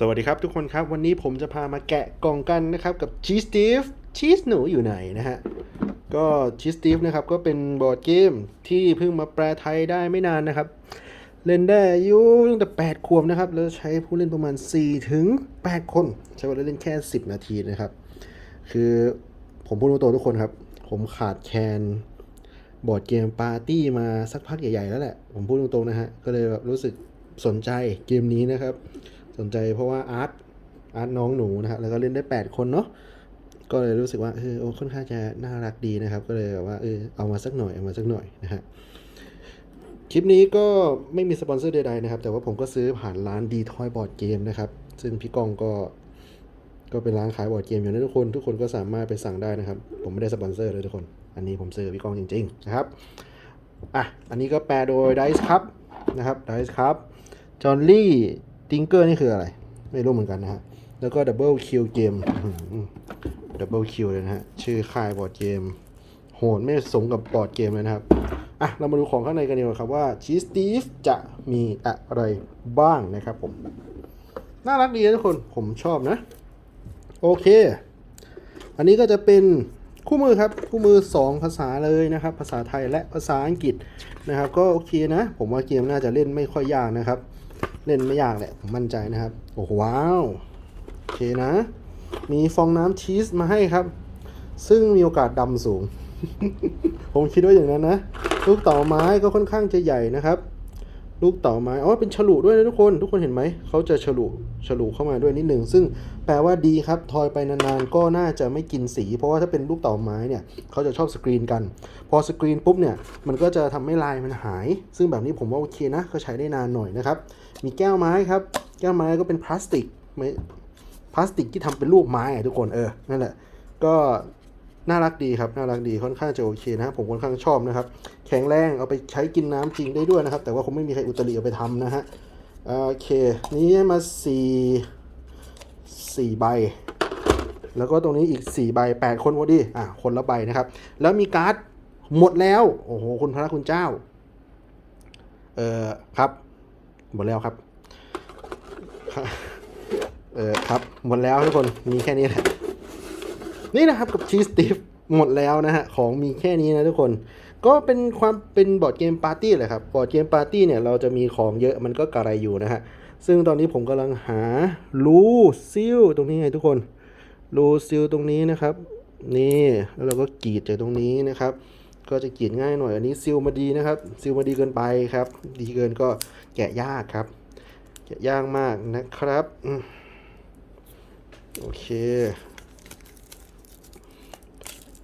สวัสดีครับทุกคนครับ วันนี้ผมจะพามาแกะกล่องกันนะครับ กับชีสตีฟชีสหนูอยู่ไหนนะฮะ ก็ชีสตีฟนะครับ ก็เป็นบอร์ดเกมที่เพิ่งมาแปลไทยได้ไม่นานนะครับ เล่นได้อายุตั้งแต่8ขวบนะครับ แล้วใช้ผู้เล่นประมาณ 4 ถึง 8 คน ใช้เวลาเล่นแค่ 10 นาทีนะครับ คือผมพูดตรงๆทุกคนครับ ผมขาดแคลนบอร์ดเกมปาร์ตี้มาสักพักใหญ่ๆแล้วแหละ ผมพูดตรงๆนะฮะ ก็เลยแบบรู้สึกสนใจเกมนี้นะครับ สนใจเพราะว่าอาร์ตอาร์ตน้องหนูนะครับแล้วก็เล่นได้ 8 คนเนาะก็เลยรู้สึกว่าเออค่อนข้างจะน่ารักดีนะครับ ก็เลยแบบว่าเออเอามาสักหน่อยเอามาสักหน่อยนะฮะคลิปนี้ก็ไม่มีสปอนเซอร์ใดๆนะครับ แต่ว่าผมก็ซื้อผ่านร้านดีทอยบอร์ดเกมนะครับ ซึ่งพี่กองก็ก็เป็นร้านขายบอร์ดเกมอยู่นะทุกคนทุกคนก็สามารถไปสั่งได้นะครับ ผมไม่ได้สปอนเซอร์เลยทุกคน อันนี้ผมซื้อกับพี่กองจริงๆนะครับอะอันนี้ก็แปลโดย Dice ครับนะครับ Dice ครับจอห์นลี่ ติงเกอร์นี่คืออะไร ไม่รู้เหมือนกันนะฮะ แล้วก็ Double Kill Game Double Kill เลยนะฮะ ชื่อค่ายบอร์ดเกม โหดไม่สมกับบอร์ดเกมเลยนะครับ อะ เรามาดูของข้างในกันดีกว่าครับว่าชีสตีฟจะมีอะไรบ้างนะครับผม น่ารักดีนะทุกคนผมชอบนะ โอเค อันนี้ก็จะเป็นคู่มือครับ คู่มือ 2 ภาษาเลยนะครับ ภาษาไทยและภาษาอังกฤษนะครับ ก็โอเคนะ ผมว่าเกมน่าจะเล่นไม่ค่อยยากนะครับ เล่นไม่ยากแหละ ผมมั่นใจนะครับ โอ้โหว้าว โอเคนะ มีฟองน้ำชีสมาให้ครับ ซึ่งมีโอกาสดำสูง ผมคิดว่าอย่างนั้นนะ ลูกต่อไม้ก็ค่อนข้างจะใหญ่นะครับ ลูกเต่อไม้อ๋อเป็นฉลุด้วยนะทุกคน ทุกคนเห็นไหม เขาจะฉลุฉลุเข้ามาด้วยนิดหนึ่ง ซึ่งแปลว่าดีครับ ทอยไปนานๆ ก็น่าจะไม่กินสี เพราะว่าถ้าเป็นลูกเต่อไม้เนี่ย เขาจะชอบสกรีนกัน พอสกรีนปุ๊บเนี่ย มันก็จะทำให้ลายมันหาย ซึ่งแบบนี้ผมว่าโอเคนะ ก็ใช้ได้นานหน่อยนะครับ มีแก้วไม้ครับ แก้วไม้ก็เป็นพลาสติกไม่พลาสติกที่ทำเป็นรูปไม้อะทุกคน เออ นั่นแหละ ก็ น่ารักดีครับน่ารักดีค่อนข้างจะโอเคนะผมค่อนข้างชอบนะครับ แข็งแรงเอาไปใช้กินน้ำจริงได้ด้วยนะครับ แต่ว่าคงไม่มีใครอุตริเอาไปทำนะฮะโอเค นี้มาสี่สี่ใบ แล้วก็ตรงนี้อีก 4 ใบ 8 คนพอดีอะคนละใบนะครับ แล้วมีการ์ดหมดแล้ว โอ้โห คุณพระคุณเจ้า เออครับ หมดแล้วครับ เออครับ หมดแล้วทุกคน มีแค่นี้แหละ นี่นะครับกับชีสตีฟหมดแล้วนะฮะของมีแค่นี้นะทุกคน ก็เป็นความเป็นบอร์ดเกมปาร์ตี้แหละครับบอร์ดเกมปาร์ตี้เนี่ยเราจะมีของเยอะมันก็กระไรอยู่นะฮะซึ่งตอนนี้ผมกำลังหาลูซิลตรงนี้ไงทุกคนรูซิลตรงนี้นะครับ นี่แล้วเราก็กรีดจากตรงนี้นะครับ ก็จะกรีดง่ายหน่อยอันนี้ซิลมาดีนะครับซิลมาดีเกินไปครับ ดีเกินก็แกะยากครับ แกะยากมากนะครับโอเค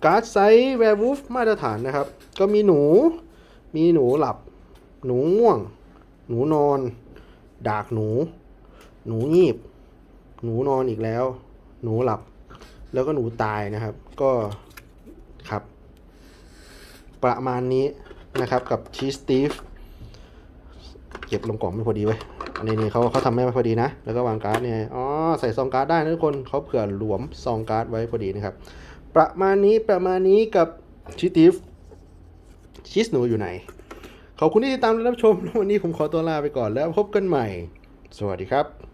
การ์ดไซส์แวร์วูฟมาตรฐานนะครับ ก็มีหนู มีหนูหลับ หนูง่วง หนูนอน ดากหนู หนูงีบ หนูนอนอีกแล้ว หนูหลับ แล้วก็หนูตายนะครับ ก็ครับ ประมาณนี้นะครับกับชีสตีฟเก็บลงกล่องไม่พอดีเว้อันนี้นี่เขาเขาทำไม่พอดีนะ แล้วก็วางการ์ดเนี่ย อ๋อ ใส่ซองการ์ดได้นะทุกคนเขาเผื่อหลวมซองการ์ดไว้พอดีนะครับ ประมาณนี้ประมาณนี้กับชิตีฟชิสหนูอยู่ไหน ขอบคุณที่ติดตามและรับชม วันนี้ผมขอตัวลาไปก่อนแล้วพบกันใหม่ สวัสดีครับ